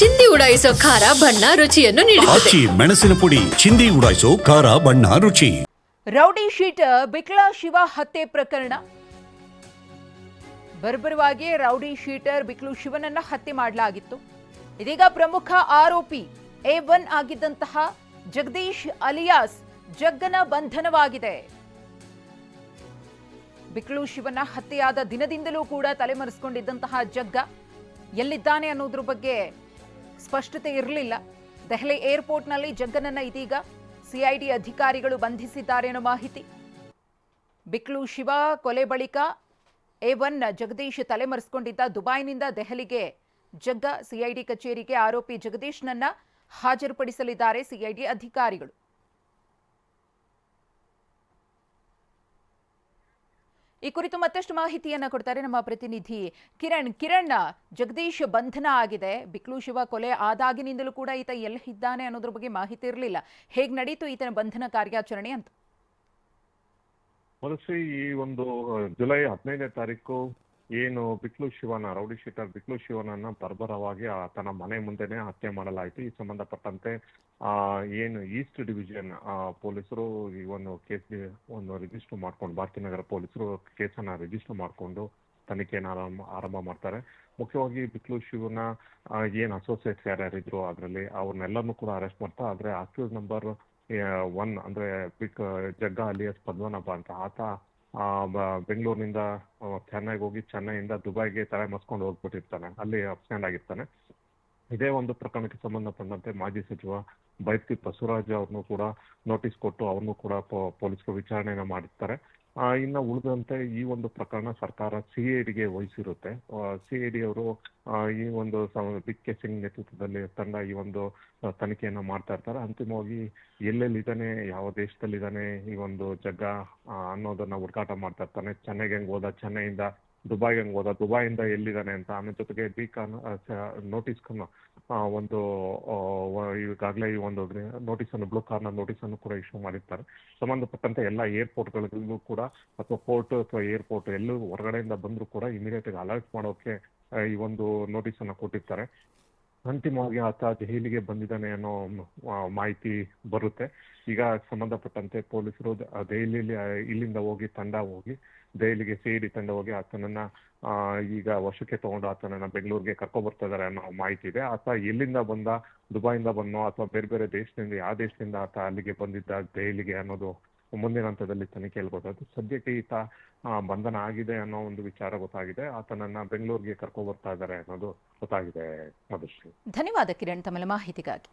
ಚಿಂದಿ ಉಡಾಯಿಸೋ ಖಾರ ಬಣ್ಣ ರುಚಿಯನ್ನು ನೀಡುತ್ತದೆ. ಆಚಿ ಮೆಣಸಿನ ಪುಡಿ ಚಿಂದಿ ಉಡಾಯಿಸೋ ಖಾರ ಬಣ್ಣ ರುಚಿ. ರೌಡಿ ಶೀಟರ್ ಬಿಕ್ಲಾ ಶಿವ ಹತ್ಯೆ ಪ್ರಕರಣ. ಬರ್ಬರವಾಗಿ ರೌಡಿ ಶೀಟರ್ ಬಿಕ್ಲು ಶಿವನನ್ನ ಹತ್ಯೆ ಮಾಡಲಾಗಿತ್ತು. ಇದೀಗ ಪ್ರಮುಖ ಆರೋಪಿ ಎ ಒನ್ ಆಗಿದ್ದಂತಹ ಜಗದೀಶ್ ಅಲಿಯಾಸ್ ಜಗ್ಗನ ಬಂಧನವಾಗಿದೆ. ಬಿಕ್ಲು ಶಿವನ ಹತ್ಯೆಯಾದ ದಿನದಿಂದಲೂ ಕೂಡ ತಲೆಮರೆಸ್ಕೊಂಡಿದ್ದಂತಹ ಜಗ್ಗ ಎಲ್ಲಿದ್ದಾನೆ ಅನ್ನೋದ್ರ ಬಗ್ಗೆ ಸ್ಪಷ್ಟತೆ ಇರಲಿಲ್ಲ. ದೆಹಲಿ ಏರ್ಪೋರ್ಟ್ನಲ್ಲಿ ಜಗ್ಗನನ್ನ ಇದೀಗ ಸಿಐಡಿ ಅಧಿಕಾರಿಗಳು ಬಂಧಿಸಿದ್ದಾರೆ ಅನ್ನೋ ಮಾಹಿತಿ. ಬಿಕ್ಲು ಶಿವ ಕೊಲೆ ಬಳಿಕ ಎ ಒನ್ ಜಗದೀಶ್ ತಲೆಮರೆಸಿಕೊಂಡಿದ್ದ ದುಬೈನಿಂದ ದೆಹಲಿಗೆ ಜಗ್ಗ ಸಿಐಡಿ ಕಚೇರಿಗೆ ಆರೋಪಿ ಜಗದೀಶ್ನನ್ನ ಹಾಜರುಪಡಿಸಲಿದ್ದಾರೆ ಸಿಐಡಿ ಅಧಿಕಾರಿಗಳು. ಈ ಕುರಿತು ಮತ್ತಷ್ಟು ಮಾಹಿತಿಯನ್ನ ಕೊಡ್ತಾರೆ ನಮ್ಮ ಪ್ರತಿನಿಧಿ ಕಿರಣ್. ಕಿರಣ್ ಜಗದೀಶ್ ಬಂಧನ ಆಗಿದೆ. ಬಿಕ್ಲು ಶಿವ ಕೊಲೆ ಆದಾಗಿನಿಂದಲೂ ಕೂಡ ಈತ ಎಲ್ಲಿ ಇದ್ದಾನೆ ಅನ್ನೋದ್ರ ಬಗ್ಗೆ ಮಾಹಿತಿ ಇರಲಿಲ್ಲ. ಹೇಗ್ ನಡೀತು ಈತನ ಬಂಧನ ಕಾರ್ಯಾಚರಣೆ ಅಂತ? ಈ ಒಂದು ಜುಲೈ ಹದಿನೈದನೇ ತಾರೀಕು ಏನು ಬಿಕ್ಲು ಶಿವನ, ರೌಡಿ ಶೀಟರ್ ಬಿಕ್ಲು ಶಿವನನ್ನ ಬರ್ಬರವಾಗಿ ಆತನ ಮನೆ ಮುಂದೆನೆ ಹತ್ಯೆ ಮಾಡಲಾಯಿತು. ಈ ಸಂಬಂಧಪಟ್ಟಂತೆ, ಆ, ಏನು ಈಸ್ಟ್ ಡಿವಿಷನ್ ಪೊಲೀಸರು ಈ ಒಂದು ಕೇಸ್ ಒಂದು ರಿಜಿಸ್ಟರ್ ಮಾಡ್ಕೊಂಡು ಭಾರತೀನಗರ ಪೊಲೀಸರು ಕೇಸನ್ನ ರಿಜಿಸ್ಟರ್ ಮಾಡ್ಕೊಂಡು ತನಿಖೆಯನ್ನು ಆರಂಭ ಆರಂಭ ಮಾಡ್ತಾರೆ. ಮುಖ್ಯವಾಗಿ ಬಿಕ್ಲು ಶಿವನ ಏನ್ ಅಸೋಸಿಯೇಟ್ಸ್ ಯಾರ್ಯಾರಿದ್ರು ಅದರಲ್ಲಿ ಅವ್ರನ್ನೆಲ್ಲರನ್ನೂ ಕೂಡ ಅರೆಸ್ಟ್ ಮಾಡ್ತಾ, ಆದ್ರೆ ಅಕ್ಯೂಸ್ ನಂಬರ್ ಒನ್ ಅಂದ್ರೆ ಬಿಕ್ ಜಗ್ಗ ಅಲಿಯಸ್ ಪದ್ಮನಾಭ ಅಂತ ಆತ ಬೆಂಗಳೂರಿನಿಂದ ಆ, ಚೆನ್ನೈಗೆ ಹೋಗಿ ಚೆನ್ನೈಯಿಂದ ದುಬೈಗೆ ತಲೆ ಮಸ್ಕೊಂಡು ಹೋಗ್ಬಿಟ್ಟಿರ್ತಾನೆ. ಅಲ್ಲಿ ಅಬ್ಸೆಂಟ್ ಆಗಿರ್ತಾನೆ. ಇದೇ ಒಂದು ಪ್ರಕರಣಕ್ಕೆ ಸಂಬಂಧಪಟ್ಟಂತೆ ಮಾಜಿ ಸಚಿವ ಬೈರ್ತಿ ಬಸವರಾಜ್ ಅವ್ರನ್ನು ಕೂಡ ನೋಟಿಸ್ ಕೊಟ್ಟು ಅವ್ರನ್ನು ಕೂಡ ಪೊಲೀಸರು ವಿಚಾರಣೆನ ಮಾಡಿರ್ತಾರೆ. ಇನ್ನ ಉಳಿದಂತೆ ಈ ಒಂದು ಪ್ರಕರಣ ಸರ್ಕಾರ ಸಿಐಡಿಗೆ ವಹಿಸಿರುತ್ತೆ. ಸಿ ಐ ಡಿ ಅವರು ಈ ಒಂದು ಕೆ ಸಿಂಗ್ ನೇತೃತ್ವದಲ್ಲಿ ತಂಡ ಈ ಒಂದು ತನಿಖೆಯನ್ನ ಮಾಡ್ತಾ ಇರ್ತಾರೆ. ಅಂತಿಮವಾಗಿ ಎಲ್ಲೆಲ್ಲಿದ್ದಾನೆ, ಯಾವ ದೇಶದಲ್ಲಿದ್ದಾನೆ, ಈ ಒಂದು ಜಗ್ಗ ಅನ್ನೋದನ್ನ ಹುಡುಕಾಟ ಮಾಡ್ತಾ ಇರ್ತಾನೆ. ಚೆನ್ನೈಗೆ ಹೆಂಗ್ ಹೋದ ಚೆನ್ನೈಯಿಂದ ದುಬೈಗೆ ಹೆಂಗ್ ಹೋದ. ದುಬೈಯಿಂದ ಎಲ್ಲಿದ್ದಾನೆ ಅಂತ ಆಮೇಲೆ ಜೊತೆಗೆ ಬಿ ಕಾನ್ ನೋಟಿಸ್ ಒಂದು ಆ, ಈಗಾಗಲೇ ಈ ಒಂದು ನೋಟಿಸ್ ಅನ್ನು ಬ್ಲೂ ಕಾರ್ನರ್ ನೋಟಿಸ್ ಅನ್ನು ಕೂಡ ಇಶ್ಯೂ ಮಾಡಿರ್ತಾರೆ. ಸಂಬಂಧಪಟ್ಟಂತೆ ಎಲ್ಲ ಏರ್ಪೋರ್ಟ್ಗಳಿಗೂ ಕೂಡ ಅಥವಾ ಪೋರ್ಟ್ ಅಥವಾ ಏರ್ಪೋರ್ಟ್ ಎಲ್ಲೂ ಹೊರಗಡೆಯಿಂದ ಬಂದರೂ ಕೂಡ ಇಮಿಡಿಯೇಟ್ ಆಗಿ ಅಲರ್ಟ್ ಮಾಡೋಕೆ ಈ ಒಂದು ನೋಟಿಸ್ ಅನ್ನ ಕೊಟ್ಟಿರ್ತಾರೆ. ಅಂತಿಮವಾಗಿ ಆತ ದೆಹಲಿಗೆ ಬಂದಿದ್ದಾನೆ ಅನ್ನೋ ಮಾಹಿತಿ ಬರುತ್ತೆ. ಈಗ ಸಂಬಂಧಪಟ್ಟಂತೆ ಪೊಲೀಸರು ದೆಹಲಿಯಲ್ಲಿ ಇಲ್ಲಿಂದ ಹೋಗಿ ತಂಡ ಹೋಗಿ, ದೆಹಲಿಗೆ ಸೇರಿ ತಂಡ ಹೋಗಿ ಆತನನ್ನ ಈಗ ವಶಕ್ಕೆ ತಗೊಂಡು ಆತನನ್ನ ಬೆಂಗಳೂರಿಗೆ ಕರ್ಕೊಬರ್ತಾ ಇದಾರೆ ಅನ್ನೋ ಮಾಹಿತಿ ಇದೆ. ಆತ ಎಲ್ಲಿಂದ ಬಂದ, ದುಬೈಯಿಂದ ಬಂದೋ ಅಥವಾ ಬೇರೆ ಬೇರೆ ದೇಶದಿಂದ, ಯಾವ ದೇಶದಿಂದ ಆತ ಅಲ್ಲಿಗೆ ಬಂದಿದ್ದ, ದೆಹಲಿಗೆ ಅನ್ನೋದು ಮುಂದಿನ ಹಂತದಲ್ಲಿ ತನಿಖೆಯಲ್ಲಿ ಗೊತ್ತಾಯ್ತು ಸದ್ಯಕ್ಕೆ ಈತ ಬಂಧನ ಆಗಿದೆ ಅನ್ನೋ ಒಂದು ವಿಚಾರ ಗೊತ್ತಾಗಿದೆ. ಆತನನ್ನ ಬೆಂಗಳೂರಿಗೆ ಕರ್ಕೊಂಡು ಬರ್ತಾ ಇದ್ದಾರೆ ಅನ್ನೋದು ಗೊತ್ತಾಗಿದೆ ಮಧುಶ್ರೀ ಧನ್ಯವಾದ ಕಿರಣ್ ತಮ್ಮ ಮಾಹಿತಿಗಾಗಿ.